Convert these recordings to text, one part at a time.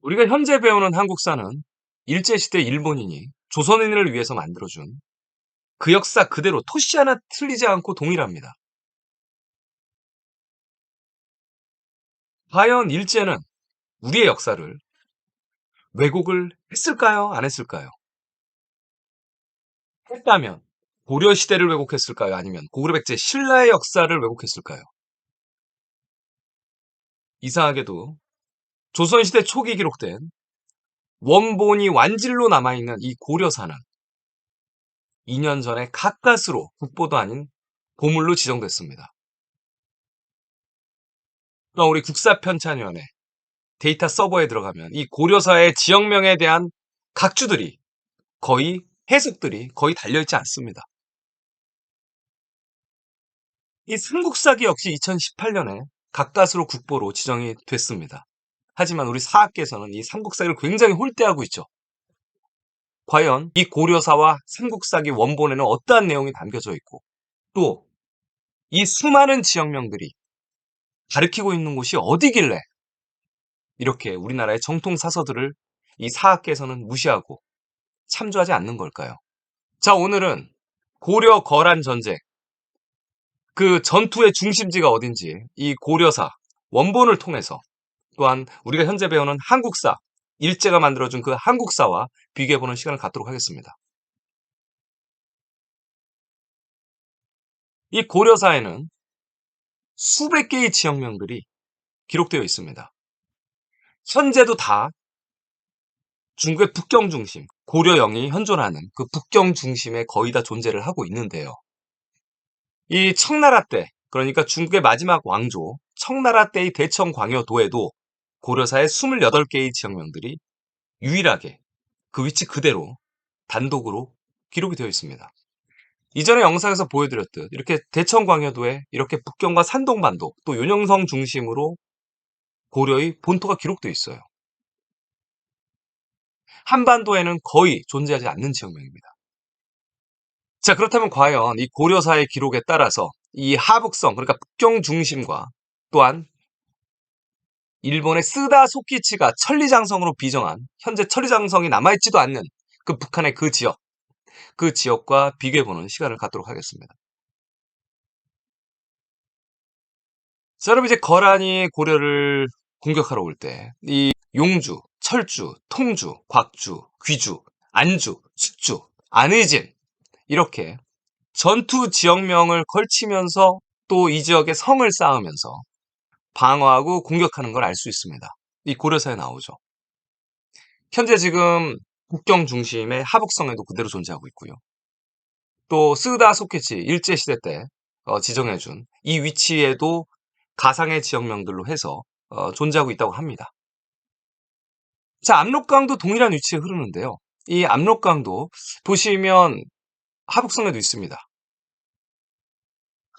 우리가 현재 배우는 한국사는 일제시대 일본인이 조선인을 위해서 만들어준 그 역사 그대로 토시 하나 틀리지 않고 동일합니다. 과연 일제는 우리의 역사를 왜곡을 했을까요? 안 했을까요? 했다면 고려 시대를 왜곡했을까요? 아니면 고구려 백제 신라의 역사를 왜곡했을까요? 이상하게도 조선시대 초기 기록된 원본이 완질로 남아있는 이 고려사는 2년 전에 가까스로 국보도 아닌 보물로 지정됐습니다. 그럼 우리 국사편찬위원회 데이터 서버에 들어가면 이 고려사의 지역명에 대한 각주들이 거의 해석들이 거의 달려있지 않습니다. 이 삼국사기 역시 2018년에 가까스로 국보로 지정이 됐습니다. 하지만 우리 사학계에서는 이 삼국사기를 굉장히 홀대하고 있죠. 과연 이 고려사와 삼국사기 원본에는 어떠한 내용이 담겨져 있고 또 이 수많은 지역명들이 가리키고 있는 곳이 어디길래 이렇게 우리나라의 정통 사서들을 이 사학계에서는 무시하고 참조하지 않는 걸까요? 자, 오늘은 고려 거란 전쟁 그 전투의 중심지가 어딘지 이 고려사 원본을 통해서 또한 우리가 현재 배우는 한국사 일제가 만들어준 그 한국사와 비교해보는 시간을 갖도록 하겠습니다. 이 고려사에는 수백 개의 지역명들이 기록되어 있습니다. 현재도 다 중국의 북경 중심, 고려영이 현존하는 그 북경 중심에 거의 다 존재를 하고 있는데요. 이 청나라 때, 그러니까 중국의 마지막 왕조, 청나라 때의 대청광여도에도 고려사의 28개의 지역명들이 유일하게 그 위치 그대로 단독으로 기록이 되어 있습니다. 이전에 영상에서 보여드렸듯 이렇게 대청광여도에 이렇게 북경과 산동반도 또 윤영성 중심으로 고려의 본토가 기록되어 있어요. 한반도에는 거의 존재하지 않는 지역명입니다. 자 그렇다면 과연 이 고려사의 기록에 따라서 이 하북성 그러니까 북경 중심과 또한 일본의 쓰다 소키치가 천리장성으로 비정한 현재 천리장성이 남아있지도 않는 그 북한의 그 지역 그 지역과 비교해보는 시간을 갖도록 하겠습니다. 자, 여러분 이제 거란이 고려를 공격하러 올 때 이 용주, 철주, 통주, 곽주, 귀주, 안주, 숙주, 안의진 이렇게 전투 지역명을 걸치면서 또 이 지역에 성을 쌓으면서 방어하고 공격하는 걸 알 수 있습니다. 이 고려사에 나오죠. 현재 지금 국경 중심의 하북성에도 그대로 존재하고 있고요. 또 스다 소케치 일제 시대 때 어, 지정해준 이 위치에도 가상의 지역명들로 해서 어, 존재하고 있다고 합니다. 자, 압록강도 동일한 위치에 흐르는데요. 이 압록강도 보시면 하북성에도 있습니다.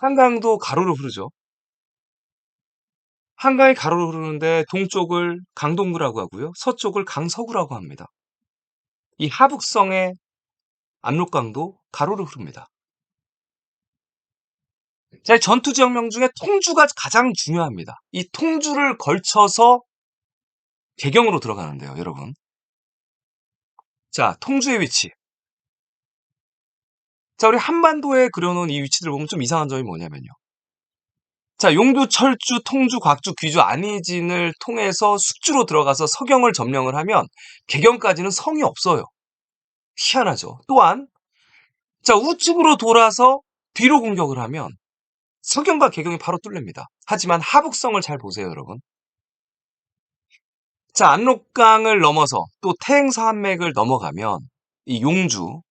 한강도 가로로 흐르죠. 한강이 가로로 흐르는데 동쪽을 강동구라고 하고요. 서쪽을 강서구라고 합니다. 이 하북성의 압록강도 가로로 흐릅니다. 자, 전투 지역명 중에 통주가 가장 중요합니다. 이 통주를 걸쳐서 개경으로 들어가는데요, 여러분. 자, 통주의 위치. 자, 우리 한반도에 그려놓은 이 위치들을 보면 좀 이상한 점이 뭐냐면요. 자, 용두, 철주, 통주, 곽주, 귀주, 안희진을 통해서 숙주로 들어가서 서경을 점령을 하면 개경까지는 성이 없어요. 희한하죠. 또한 자, 우측으로 돌아서 뒤로 공격을 하면 서경과 개경이 바로 뚫립니다. 하지만 하북성을 잘 보세요, 여러분. 자, 압록강을 넘어서 또 태행산맥을 넘어가면 이 용주,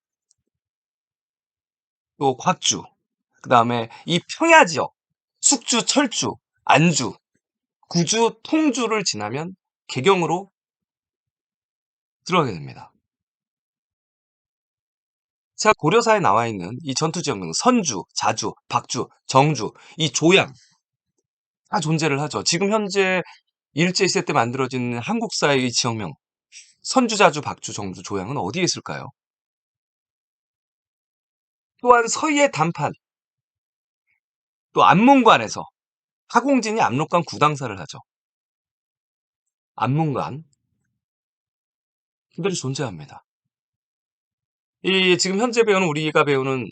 또 곽주, 그 다음에 이 평야 지역, 숙주, 철주, 안주, 구주, 통주를 지나면 개경으로 들어가게 됩니다. 자, 고려사에 나와 있는 이 전투 지역명 선주, 자주, 박주, 정주, 이 조양 다 존재를 하죠. 지금 현재 일제시대 때 만들어진 한국사의 이 지역명 선주, 자주, 박주, 정주, 조양은 어디에 있을까요? 또한 서희의 단판, 또 안문관에서 하공진이 압록강 구당사를 하죠. 안문관, 그대로 존재합니다. 이 지금 현재 배우는 우리가 배우는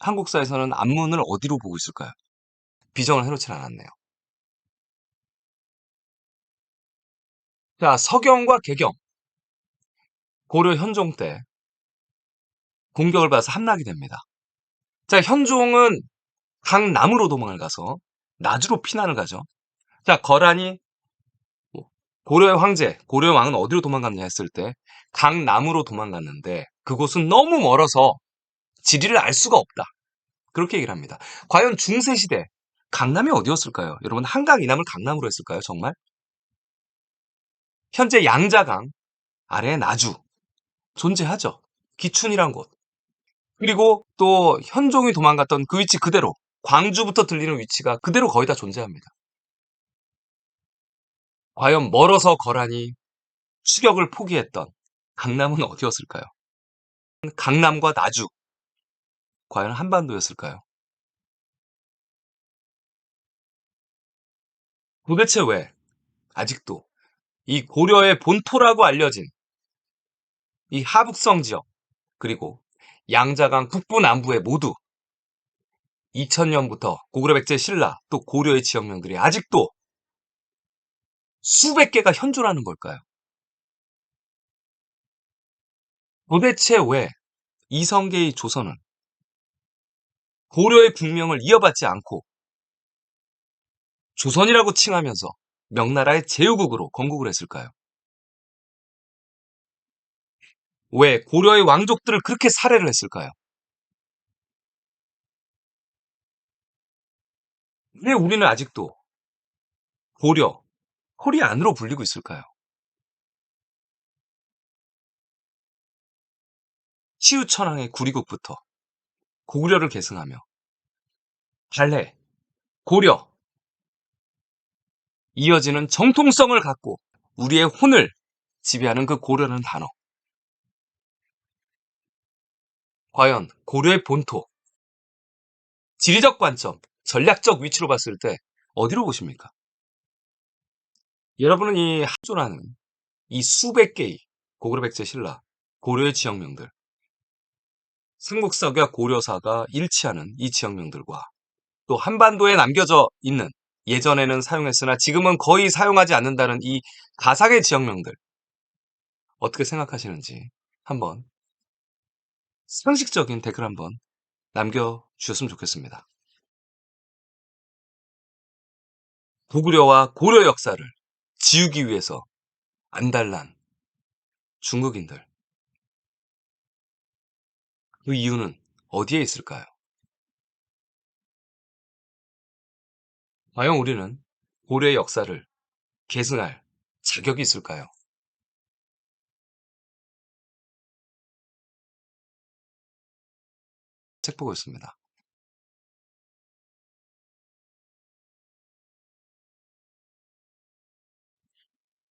한국사에서는 안문을 어디로 보고 있을까요? 비정을 해놓진 않았네요. 자, 서경과 개경. 고려 현종 때 공격을 받아서 함락이 됩니다. 자, 현종은 강남으로 도망을 가서 나주로 피난을 가죠. 자, 거란이 뭐 고려의 황제, 고려의 왕은 어디로 도망갔냐 했을 때 강남으로 도망갔는데 그곳은 너무 멀어서 지리를 알 수가 없다. 그렇게 얘기를 합니다. 과연 중세시대 강남이 어디였을까요? 여러분 한강 이남을 강남으로 했을까요? 정말? 현재 양자강 아래 나주 존재하죠. 기춘이란 곳. 그리고 또 현종이 도망갔던 그 위치 그대로 광주부터 들리는 위치가 그대로 거의 다 존재합니다. 과연 멀어서 거란이 추격을 포기했던 강남은 어디였을까요? 강남과 나주. 과연 한반도였을까요? 도대체 왜 아직도 이 고려의 본토라고 알려진 이 하북성 지역 그리고 양자강 북부 남부에 모두 2000년부터 고구려 백제 신라 또 고려의 지역명들이 아직도 수백 개가 현존하는 걸까요? 도대체 왜 이성계의 조선은 고려의 국명을 이어받지 않고 조선이라고 칭하면서 명나라의 제후국으로 건국을 했을까요? 왜 고려의 왕족들을 그렇게 살해를 했을까요? 왜 우리는 아직도 고려, 호리 안으로 불리고 있을까요? 치우천왕의 구리국부터 고구려를 계승하며 발해, 고려 이어지는 정통성을 갖고 우리의 혼을 지배하는 그 고려라는 단어. 과연 고려의 본토, 지리적 관점, 전략적 위치로 봤을 때 어디로 보십니까? 여러분은 이 한존하는 이 수백 개의 고구려 백제 신라, 고려의 지역명들, 삼국사가 고려사가 일치하는 이 지역명들과 또 한반도에 남겨져 있는 예전에는 사용했으나 지금은 거의 사용하지 않는다는 이 가상의 지역명들 어떻게 생각하시는지 한번 상식적인 댓글 한번 남겨주셨으면 좋겠습니다. 고구려와 고려 역사를 지우기 위해서 안달난 중국인들. 그 이유는 어디에 있을까요? 과연 우리는 고려의 역사를 계승할 자격이 있을까요? 책 보고 있습니다.